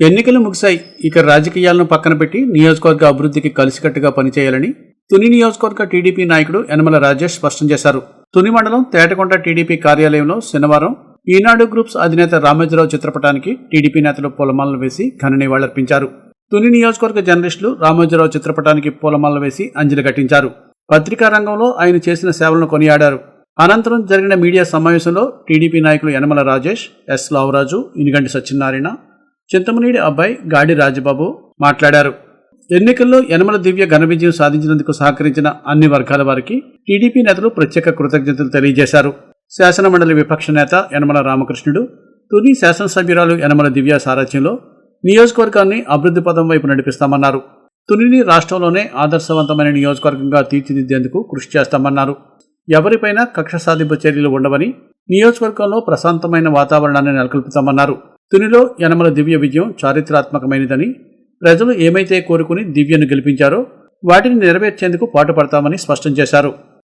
ఎన్నికలు ముగిశాయి. ఇక రాజకీయాలను పక్కన పెట్టి నియోజకవర్గ అభివృద్ధికి కలిసికట్టుగా పనిచేయాలని తుని నియోజకవర్గ టీడీపీ నాయకుడు యనమల రాజేష్ స్పష్టం చేశారు. తుని మండలం తేటకొండ టీడీపీ కార్యాలయంలో శనివారం ఈనాడు గ్రూప్స్ అధినేత రామోజీరావు చిత్రపటానికి టీడీపీ నేతలు పూలమాలలు వేసి ఘన నివాళులర్పించారు. తుని నియోజకవర్గ జర్నలిస్టులు రామోజీరావు చిత్రపటానికి పూలమాలలు వేసి అంజలి ఘటించారు. పత్రికా రంగంలో ఆయన చేసిన సేవలను కొనియాడారు. అనంతరం జరిగిన మీడియా సమావేశంలో టీడీపీ నాయకులు యనమల రాజేష్ ఎస్. లావరాజు ఇనుగంటి సత్యనారాయణ చింతమనేడి అబ్బాయి గాడి రాజబాబు మాట్లాడారు. ఎన్నికల్లో యనమల దివ్య ఘన విజయం సాధించినందుకు సహకరించిన అన్ని వర్గాల వారికి టీడీపీ నేతలు ప్రత్యేక కృతజ్ఞతలు తెలియజేశారు. శాసనమండలి విపక్ష నేత యనమల రామకృష్ణుడు తుని శాసనసభ్యురాలు యనమల దివ్య సారథ్యంలో నియోజకవర్గాన్ని అభివృద్ధి పదం వైపు నడిపిస్తామన్నారు. తునిని రాష్ట్రంలోనే ఆదర్శవంతమైన నియోజకవర్గంగా తీర్చిదిద్దేందుకు కృషి చేస్తామన్నారు. ఎవరిపైనా కక్ష సాధింపు చర్యలు ఉండవని నియోజకవర్గంలో ప్రశాంతమైన వాతావరణాన్ని నెలకొల్పుతామన్నారు. తునిలో యనమల దివ్య విజయం చారిత్రాత్మకమైనదని ప్రజలు ఏమైతే కోరుకుని దివ్యను గెలిపించారో వాటిని నెరవేర్చేందుకు పాటుపడతామని స్పష్టం చేశారు.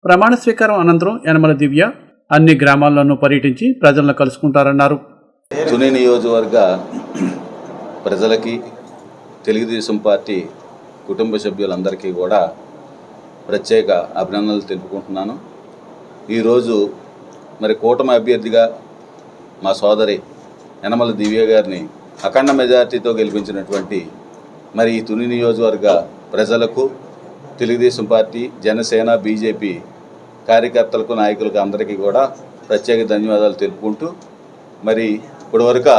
ప్రమాణ స్వీకారం అనంతరం యనమల దివ్య అన్ని గ్రామాల్లోనూ పర్యటించి ప్రజలను కలుసుకుంటారన్నారు. తుని నియోజకవర్గ ప్రజలకి తెలుగుదేశం పార్టీ కుటుంబ సభ్యులందరికీ కూడా ప్రత్యేక అభినందనలు తెలుపుకుంటున్నాను. ఈరోజు మరి కూటమి అభ్యర్థిగా మా సోదరి యనమల దివ్య గారిని అఖండ మెజార్టీతో గెలిపించినటువంటి మరి ఈ తుని నియోజకవర్గ ప్రజలకు తెలుగుదేశం పార్టీ జనసేన బీజేపీ కార్యకర్తలకు నాయకులకు అందరికీ కూడా ప్రత్యేక ధన్యవాదాలు తెలుపుకుంటూ మరి ఇప్పటివరకు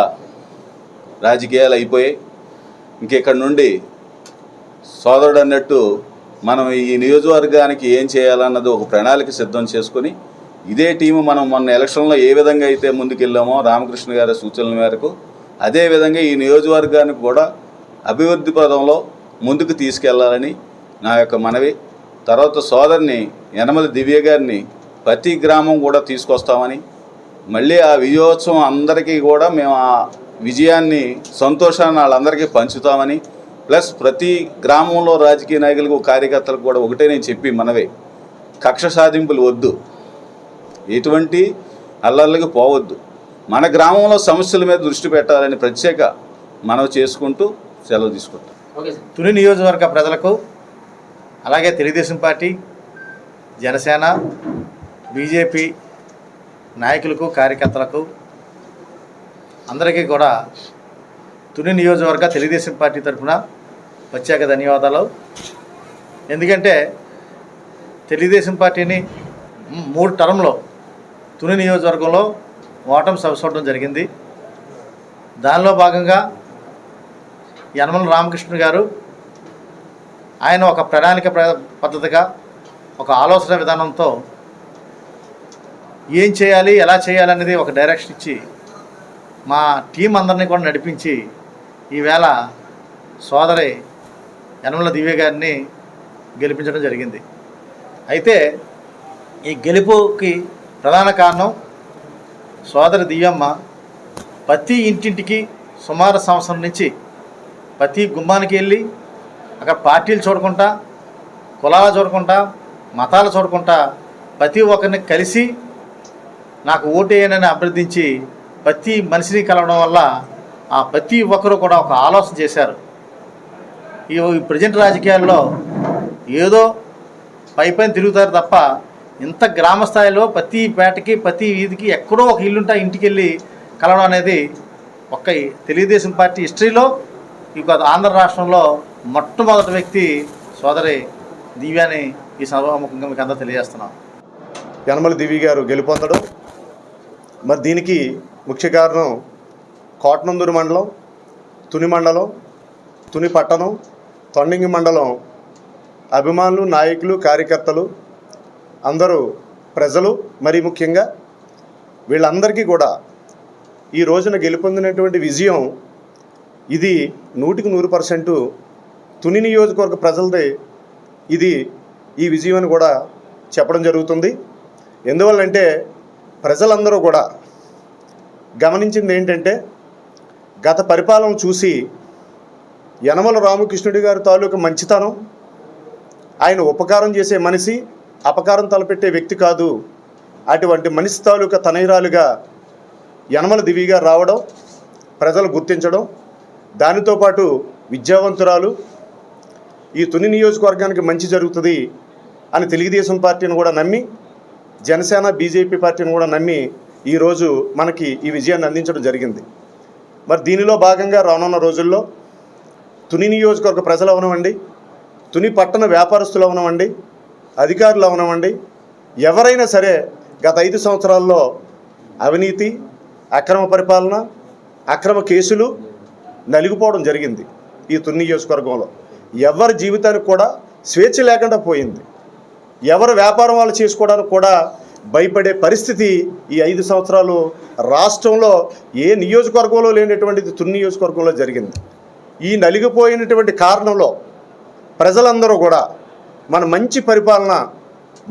రాజకీయాలు అయిపోయాయి. ఇంకెక్కడి నుండి సోదరుడు అన్నట్టు మనం ఈ నియోజకవర్గానికి ఏం చేయాలన్నది ఒక ప్రణాళిక సిద్ధం చేసుకొని ఇదే టీము మనం మొన్న ఎలక్షన్లో ఏ విధంగా అయితే ముందుకెళ్ళామో రామకృష్ణ గారి సూచనల మేరకు అదే విధంగా ఈ నియోజకవర్గానికి కూడా అభివృద్ధి పదంలో ముందుకు తీసుకెళ్ళాలని నా యొక్క మనవి. తర్వాత సోదరిని యనమల దివ్య గారిని ప్రతి గ్రామం కూడా తీసుకొస్తామని మళ్ళీ ఆ విజయోత్సవం అందరికీ కూడా మేము ఆ విజయాన్ని సంతోషాన్ని వాళ్ళందరికీ పంచుతామని ప్లస్ ప్రతి గ్రామంలో రాజకీయ నాయకులకు కార్యకర్తలకు కూడా ఒకటే నేను చెప్పి మనవే. కక్ష సాధింపులు వద్దు. ఎటువంటి అల్లర్లకి పోవద్దు. మన గ్రామంలో సమస్యల మీద దృష్టి పెట్టాలని ప్రత్యేక మనవి చేసుకుంటూ సెలవు తీసుకుంటాం. తుని నియోజకవర్గ ప్రజలకు అలాగే తెలుగుదేశం పార్టీ జనసేన బీజేపీ నాయకులకు కార్యకర్తలకు అందరికీ కూడా తుని నియోజకవర్గ తెలుగుదేశం పార్టీ తరఫున ప్రత్యేక ధన్యవాదాలు. ఎందుకంటే తెలుగుదేశం పార్టీని మూడు టర్మ్లో తుని నియోజకవర్గంలో ఓటమి సవసవడం జరిగింది. దానిలో భాగంగా యనమల రామకృష్ణ గారు ఆయన ఒక ప్రణాళిక ప్ర- పద్ధతిగా ఒక ఆలోచన విధానంతో ఏం చేయాలి ఎలా చేయాలనేది ఒక డైరెక్షన్ ఇచ్చి మా టీం అందరినీ కూడా నడిపించి ఈవేళ సోదరి యనమల దివ్య గారిని గెలిపించడం జరిగింది. అయితే ఈ గెలుపుకి ప్రధాన కారణం సోదరి దివ్యమ్మ ప్రతి ఇంటింటికి సుమారు సంవత్సరం నుంచి ప్రతి గుమ్మానికి వెళ్ళి అక్కడ పార్టీలు చూడకుండా కులాలు చూడకుండా మతాలు చూడకుండా ప్రతి ఒక్కరిని కలిసి నాకు ఓటేయనని అభ్యర్థించి ప్రతి మనిషిని కలవడం వల్ల ఆ ప్రతి ఒక్కరూ కూడా ఒక ఆలోచన చేశారు. ఈ ప్రజెంట్ రాజకీయాల్లో ఏదో పై పైన తిరుగుతారు తప్ప ఇంత గ్రామ స్థాయిలో ప్రతి పేటకి ప్రతి వీధికి ఎక్కడో ఒక ఇల్లుంటే ఇంటికి వెళ్ళి కలవడం అనేది ఒక్క తెలుగుదేశం పార్టీ హిస్టరీలో ఈ ఆంధ్ర రాష్ట్రంలో మొట్టమొదటి వ్యక్తి సోదరి దివ్యాని ఈ సభాముఖంగా మీకు అంతా తెలియజేస్తున్నాం. యనమల దివి గారు గెలుపొందడం. మరి దీనికి ముఖ్య కారణం కోటనందూరు మండలం తుని మండలం తుని పట్టణం తొండింగి మండలం అభిమానులు నాయకులు కార్యకర్తలు అందరూ ప్రజలు మరి ముఖ్యంగా వీళ్ళందరికీ కూడా ఈ రోజున గెలుపొందినటువంటి విజయం ఇది నూటికి నూరు పర్సెంటు తుని నియోజకవర్గ ప్రజలదే ఇది ఈ విజయం అని కూడా చెప్పడం జరుగుతుంది. ఎందువల్లంటే ప్రజలందరూ కూడా గమనించింది ఏంటంటే గత పరిపాలన చూసి యనమల రామకృష్ణుడి గారి తాలూకు మంచితనం ఆయన ఉపకారం చేసే మనిషి అపకారం తలపెట్టే వ్యక్తి కాదు. అటువంటి మనిషి తాలూకా తనయురాలుగా యనమల దివిగా రావడం ప్రజలు గుర్తించడం దానితో పాటు విద్యావంతురాలు ఈ తుని నియోజకవర్గానికి మంచి జరుగుతుంది అని తెలుగుదేశం పార్టీని కూడా నమ్మి జనసేన బీజేపీ పార్టీని కూడా నమ్మి ఈరోజు మనకి ఈ విజయాన్ని అందించడం జరిగింది. మరి దీనిలో భాగంగా రానున్న రోజుల్లో తుని నియోజకవర్గ ప్రజలు అవనవండి తుని పట్టణ వ్యాపారస్తులు అవనవండి అధికారులు అవనవండి. ఎవరైనా సరే గత ఐదు సంవత్సరాల్లో అవినీతి అక్రమ పరిపాలన అక్రమ కేసులు నలిగిపోవడం జరిగింది ఈ తుని నియోజకవర్గంలో. ఎవరి జీవితానికి కూడా స్వేచ్ఛ లేకుండా పోయింది. ఎవరు వ్యాపారం వాళ్ళు చేసుకోవడానికి కూడా భయపడే పరిస్థితి ఈ ఐదు సంవత్సరాలు రాష్ట్రంలో ఏ నియోజకవర్గంలో లేనటువంటిది తుని నియోజకవర్గంలో జరిగింది. ఈ నలిగిపోయినటువంటి కారణంలో ప్రజలందరూ కూడా మన మంచి పరిపాలన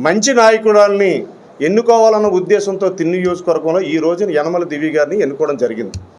మంచి నాయకురాల్ని ఎన్నుకోవాలన్న ఉద్దేశంతో తిన్ని నియోజకవర్గంలో ఈ రోజున యనమల దివి గారిని ఎన్నుకోవడం జరిగింది.